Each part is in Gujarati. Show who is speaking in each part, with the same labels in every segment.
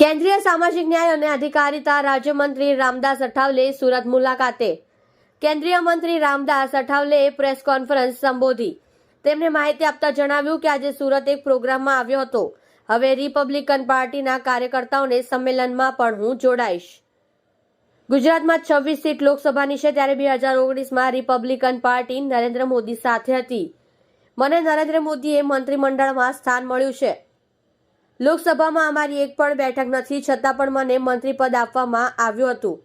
Speaker 1: કેન્દ્રીય સામાજિક ન્યાય અને અધિકારિતા રાજ્યમંત્રી રામદાસ અઠાવલે સુરત મુલાકાતે. કેન્દ્રીય મંત્રી રામદાસ અઠાવલેએ પ્રેસ કોન્ફરન્સ સંબોધી. તેમણે માહિતી આપતા જણાવ્યું કે આજે સુરત એક પ્રોગ્રામમાં આવ્યો હતો. હવે રિપબ્લિકન પાર્ટીના કાર્યકર્તાઓને સંમેલનમાં પણ હું જોડાઈશ. ગુજરાતમાં છવ્વીસ સીટ લોકસભાની છે ત્યારે બે હજાર ઓગણીસમાં રિપબ્લિકન પાર્ટી નરેન્દ્ર મોદી સાથે હતી. મને નરેન્દ્ર મોદીએ મંત્રીમંડળમાં સ્થાન મળ્યું છે. લોકસભામાં અમારી એક પણ બેઠક નથી, છતાં પણ મને મંત્રી પદ આપવામાં આવ્યું હતું.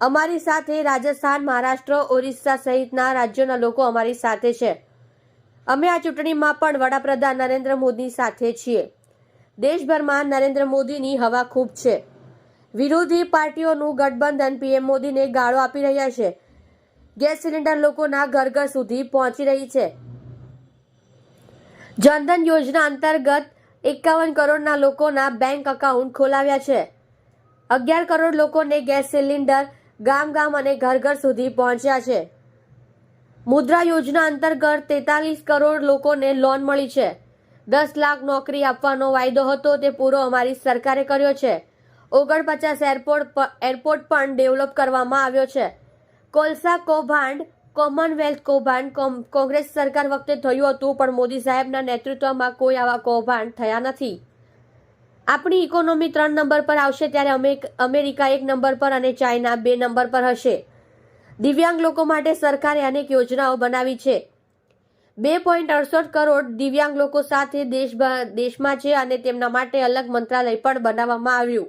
Speaker 1: અમારી સાથે રાજસ્થાન, મહારાષ્ટ્ર, ઓરિસ્સા સહિતના રાજ્યોના લોકો અમારી સાથે છે. અમે આ ચૂંટણીમાં પણ વડાપ્રધાન નરેન્દ્ર મોદી સાથે છીએ. દેશભરમાં નરેન્દ્ર મોદીની હવા ખૂબ છે. વિરોધી પાર્ટીઓનું ગઠબંધન પીએમ મોદીને ગાળો આપી રહ્યા છે. ગેસ સિલિન્ડર લોકોના ઘર ઘર સુધી પહોંચી રહી છે. જનધન યોજના અંતર્ગત એકાવન કરોડના લોકોના બેંક એકાઉન્ટ ખોલાવ્યા છે. અગિયાર કરોડ લોકોને ગેસ સિલિન્ડર ગામ ગામ અને ઘર ઘર સુધી પહોંચ્યા છે. મુદ્રા યોજના અંતર્ગત તેતાલીસ કરોડ લોકોને લોન મળી છે. દસ લાખ નોકરી આપવાનો વાયદો હતો, તે પૂરો અમારી સરકારે કર્યો છે. ઓગણપચાસ એરપોર્ટ એરપોર્ટ પણ ડેવલપ કરવામાં આવ્યો છે. કોલસા કૌભાંડ કોમનવેલ્થ કૌભાંડ કોંગ્રેસ સરકાર વખતે થયું હતું, પણ મોદી સાહેબના નેતૃત્વમાં કોઈ આવા કૌભાંડ થયા નથી. આપણી ઇકોનોમી ત્રણ નંબર પર આવશે ત્યારે અમે- અમેરિકા એક નંબર પર અને ચાઇના બે નંબર પર હશે. દિવ્યાંગ લોકો માટે સરકારે અનેક યોજનાઓ બનાવી છે. બે પોઈન્ટ અડસઠ કરોડ દિવ્યાંગ લોકો સાથે દેશ દેશમાં છે અને તેમના માટે અલગ મંત્રાલય પણ બનાવવામાં આવ્યું.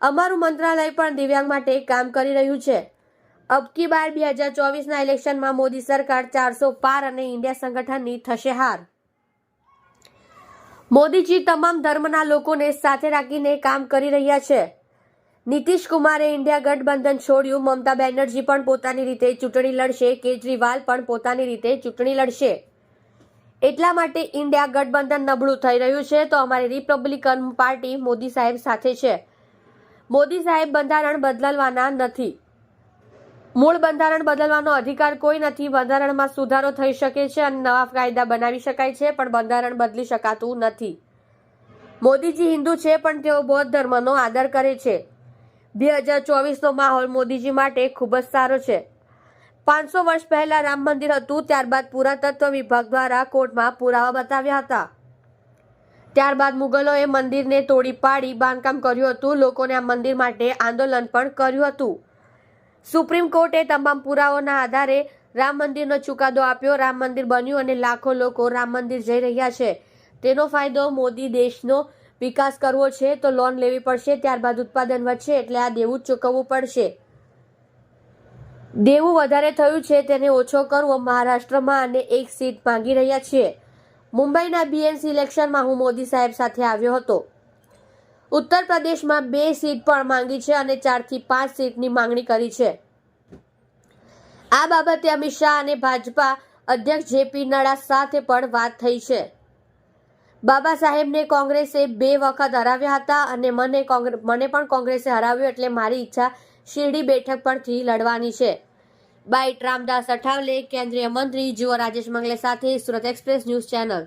Speaker 1: અમારું મંત્રાલય પણ દિવ્યાંગ માટે કામ કરી રહ્યું છે. અબકી બાર બે હજાર ચોવીસના ઇલેક્શનમાં મોદી સરકાર ચારસો પાર અને ઇન્ડિયા સંગઠનની થશે હાર. મોદીજી તમામ ધર્મના લોકોને સાથે રાખીને કામ કરી રહ્યા છે. નીતિશ કુમારે ઇન્ડિયા ગઠબંધન છોડ્યું, મમતા બેનર્જી પણ પોતાની રીતે ચૂંટણી લડશે, કેજરીવાલ પણ પોતાની રીતે ચૂંટણી લડશે. એટલા માટે ઇન્ડિયા ગઠબંધન નબળું થઈ રહ્યું છે, તો અમારી રિપબ્લિકન પાર્ટી મોદી સાહેબ સાથે છે. મોદી સાહેબ બંધારણ બદલવાના નથી. મૂળ બંધારણ બદલવાનો અધિકાર કોઈ નથી. બંધારણમાં સુધારો થઈ શકે છે અને નવા કાયદા બનાવી શકાય છે, પણ બંધારણ બદલી શકાતું નથી. મોદીજી હિન્દુ છે, પણ તેઓ બૌદ્ધ ધર્મનો આદર કરે છે. બે હજાર ચોવીસનો માહોલ મોદીજી માટે ખૂબ જ સારો છે. પાંચસો વર્ષ પહેલા રામ મંદિર હતું, ત્યારબાદ પુરાતત્વ વિભાગ દ્વારા કોર્ટમાં પુરાવા બતાવ્યા હતા. ત્યારબાદ મુગલોએ મંદિરને તોડી પાડી, બાંધકામ કર્યું હતું. લોકોને આ મંદિર માટે આંદોલન પણ કર્યું હતું. સુપ્રીમ કોર્ટે તમામ પુરાવાઓના આધારે રામ મંદિરનો ચુકાદો આપ્યો. રામ મંદિર બન્યું અને લાખો લોકો રામ મંદિર જઈ રહ્યા છે. તેનો ફાયદો મોદી દેશનો વિકાસ કરવો છે તો લોન લેવી પડશે, ત્યારબાદ ઉત્પાદન વધશે એટલે આ દેવું ચૂકવવું પડશે. દેવું વધારે થયું છે તેને ઓછો કરવો મહારાષ્ટ્રમાં અને એક સીટ માંગી રહ્યા છીએ. મુંબઈના બીએનસી ઇલેક્શનમાં હું મોદી સાહેબ સાથે આવ્યો હતો. ઉત્તર પ્રદેશમાં બે સીટ પણ માંગી છે અને ચારથી પાંચ સીટની માંગણી કરી છે. આ બાબતે અમિત શાહ અને ભાજપા અધ્યક્ષ જેપી નડ્ડા સાથે પણ વાત થઈ છે. બાબા સાહેબને કોંગ્રેસે બે વખત હરાવ્યા હતા અને મને મને પણ કોંગ્રેસે હરાવ્યો એટલે મારી ઈચ્છા શિરડી બેઠક પરથી લડવાની છે. બાઇટ રામદાસ અઠાવલે, કેન્દ્રીય મંત્રી જુઓ રાજેશ મંગલે સાથે સુરત એક્સપ્રેસ ન્યૂઝ ચેનલ.